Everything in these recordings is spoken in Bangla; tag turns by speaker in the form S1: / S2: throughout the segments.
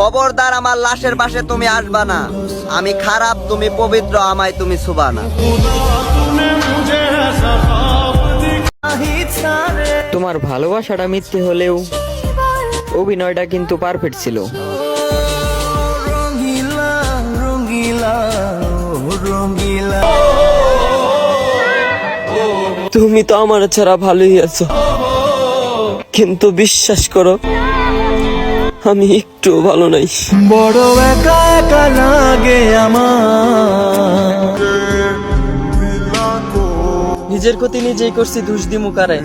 S1: খবরদার আমার লাশের পাশে তুমি আসবা না। আমি খারাপ, তুমি পবিত্র, আমায় তুমি ছুবা না।
S2: তোমার ভালোবাসাটা মিথ্যে হলেও অভিনয়টা কিন্তু পারফেক্ট ছিল। তুমি তো আমার ছাড়া ভালোই আছো। কিন্তু বিশ্বাস করো আমি একটু ভালো নাই।
S3: বড় একা একা লাগে আমার।
S2: নিজের ক্ষতি নিজেই করছি দোষ দি মুকারে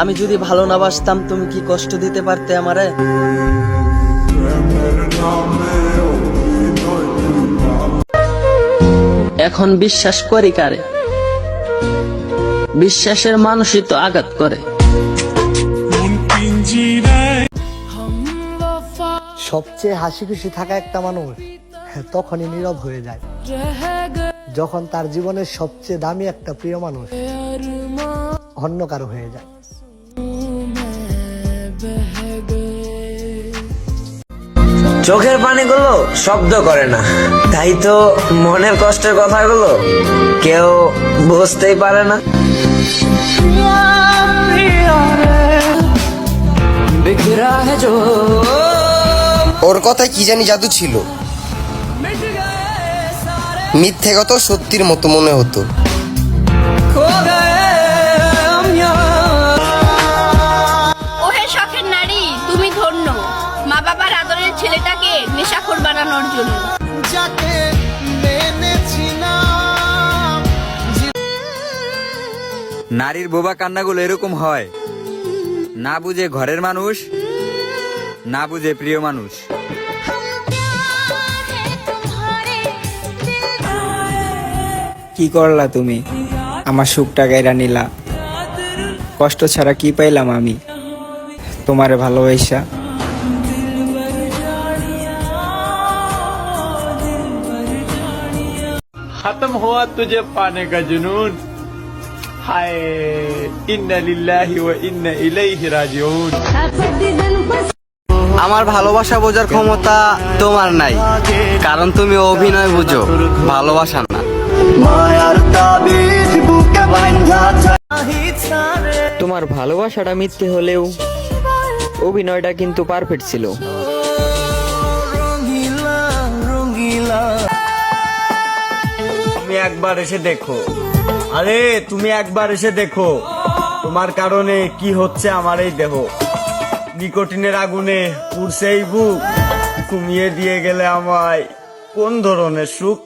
S2: আমি যদি ভালো না বাসতাম তুমি কি কষ্ট দিতে পারতে আমারে? এখন বিশ্বাস করি কারে? বিশ্বাসের মানুষই তো আঘাত করে।
S4: সবচেয়ে হাসি খুশি থাকা একটা মানুষ হ্যাঁ, তখনই নীরব হয়ে যায়। যখন তার জীবনের সবচেয়ে দামি একটা প্রিয় মানুষ অন্য কারও হয়ে যায়।
S5: চোখের পানিগুলো শব্দ করে না তাই তো মনের কষ্টের কথাগুলো কেউ বুঝতেই পারে না।
S6: ওর কথায় কি জানি জাদু ছিল? মিথ্যে কত সত্যির মতো মনে হতো।
S7: ওহে শখের নারী তুমি ধন্য। মা বাবার আদরের ছেলেটাকে নেশাখোর বানানোর জন্য।
S8: নারীর বোবা কান্নাগুলো এরকম হয়। না বুঝে ঘরের মানুষ না বুঝে প্রিয় মানুষ।
S9: কি করলা তুমি? আমার সুখটা গাইরা নিলা। কষ্ট ছাড়া কি পাইলাম আমি? তোমার ভালোবাসা
S3: খতম হওয়া তুজে পানে কা জুনুন। হায় ইন্না লিল্লাহি ওয়া ইন্না ইলাইহি রাজিউন।
S1: আমার ভালোবাসা বোঝার ক্ষমতা তোমার নাই। কারণ তুমি অভিনয় বুঝো ভালোবাসা না।
S2: তোমার ভালোবাসাটা মিথ্যে হলেও অভিনয়টা কিন্তু পারফেক্ট ছিল।
S3: তুমি একবার এসে দেখো। আরে তুমি একবার এসে দেখো। তোমার কারণে কি হচ্ছে আমার এই দেহ। নিকোটিনের আগুনে পুড়ছে এই বুক। ঘুমিয়ে দিয়ে গেলে আমায় কোন ধরনের সুখ?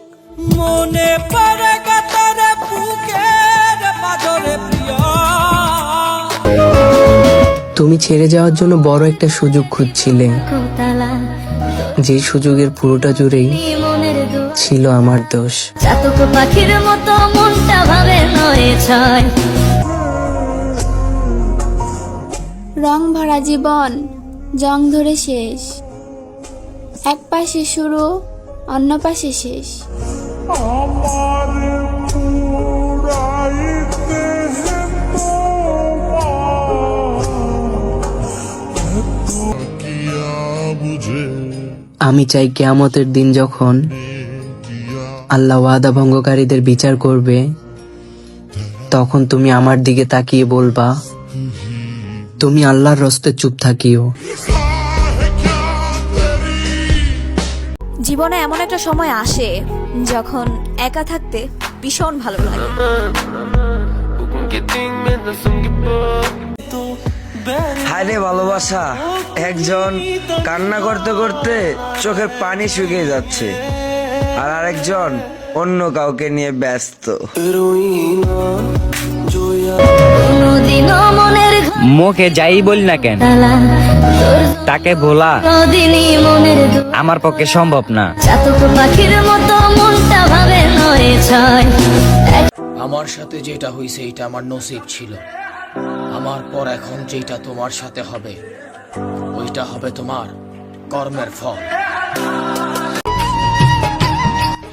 S2: মনে পড়ে কাতারে বুকের
S10: তুমি ছেড়ে যাওয়ার জন্য বড় একটা সুযোগ খুঁজছিলে। যে সুযোগের পুরোটা জুড়েই ছিল আমার দোষ।
S7: পাখির মতো মনটা ভাবে নয় ছয়
S11: রং ভরা জীবন জং ধরে শেষ। এক পাশে শুরু অন্য পাশে শেষ।
S10: আমি চাই কেয়ামতের দিন যখন আল্লাহ ওয়াদা ভঙ্গকারীদের বিচার করবে তখন তুমি আমার দিকে তাকিয়ে বলবা তুমি আল্লাহর রস্তে চুপ থাকিও।
S11: জীবনে এমন একটা সময় আসে যখন একা থাকতে ভীষণ ভালো লাগে।
S5: হায়রে ভালোবাসা একজন কান্না করতে করতে চোখের পানি শুকিয়ে যাচ্ছে আর আরেকজন অন্য কাউকে নিয়ে ব্যস্ত।
S2: মুখে যাই বলি না কেন? তাকে ভোলা। আমার পক্ষে সম্ভব না।
S7: পাখির মতো মনটা ভাবে নয় ছয়।
S10: আমার সাথে যেটা হয়েছে এটা আমার নসিব ছিল। আমার পর এখন যেটা তোমার সাথে হবে ওইটা হবে তোমার কর্মের ফল।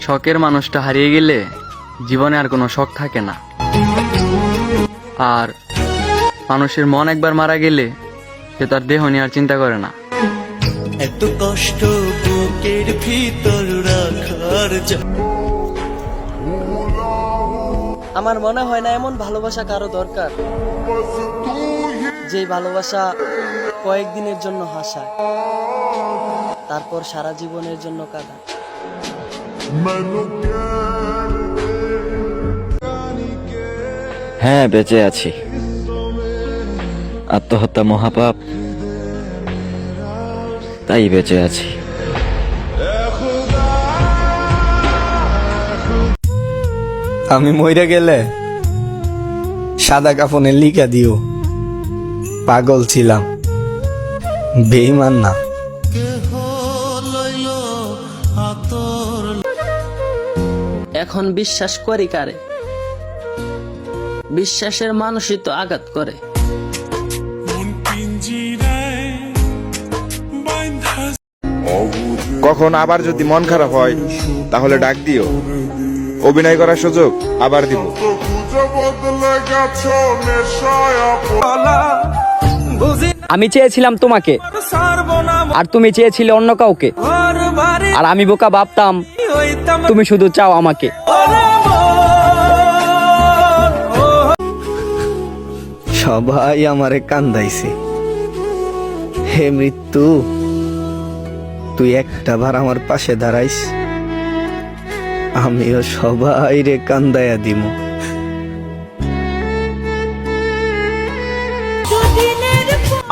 S2: শখের মানুষটা হারিয়ে গেলে জীবনে আর কোনো শখ থাকে না। আর মানুষের মন একবার মারা গেলে সে তার দেহ নিয়ে আর চিন্তা করে না।
S12: এত কষ্ট বুকের ভিতর রাখার
S13: আমার মনে হয় না এমন ভালোবাসা কারও দরকার যে ভালোবাসা কয়েকদিনের জন্য হাসায় তারপর সারা জীবনের জন্য কাঁদায়
S14: হ্যাঁ বেঁচে আছি। আত্মহত্যা মহাপাপ তাই বেঁচে আছি।
S15: আমি মইরা গেলে সাদা কাফনে লিখা দিও পাগল ছিলাম বেইমান না।
S13: এখন বিশ্বাস করি কারে? বিশ্বাসের মানুষই তো আঘাত করে।
S8: কখন আবার যদি মন খারাপ হয় তাহলে ডাক দিও। অভিনয় করার সুযোগ আবার দিব।
S13: আমি চেয়েছিলাম তোমাকে আর তুমি চেয়েছিলে অন্য কাউকে। আর আমি বোকা ভাবতাম তুমি শুধু চাও আমাকে।
S15: সবাই আমারে কান্দাইছে। হে মৃত্যু তুই একটা বার আমার পাশে দাঁড়াইস। আমিও সবাই রে কান্দায়া দিমু।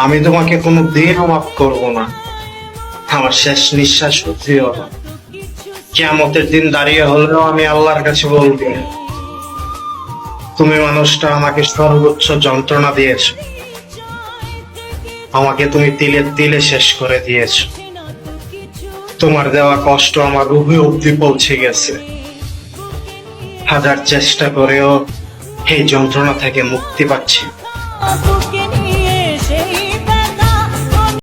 S12: আমি তোমাকে কোনো দিনও মাফ করব না। আমার শেষ নিঃশ্বাস হচ্ছিল না। কেমতের দিন দাঁড়িয়ে হলেও আমি আল্লাহর কাছে বলব তুমি মানুষটা আমাকে সর্বোচ্চ যন্ত্রণা দিয়েছ। আমাকে তুমি তিলে তিলে শেষ করে দিয়েছ। তোমার দেওয়া কষ্ট আমার রুহে অব্দি পৌঁছে গেছে। হাজার চেষ্টা করেও এই যন্ত্রণা থেকে মুক্তি পাচ্ছি।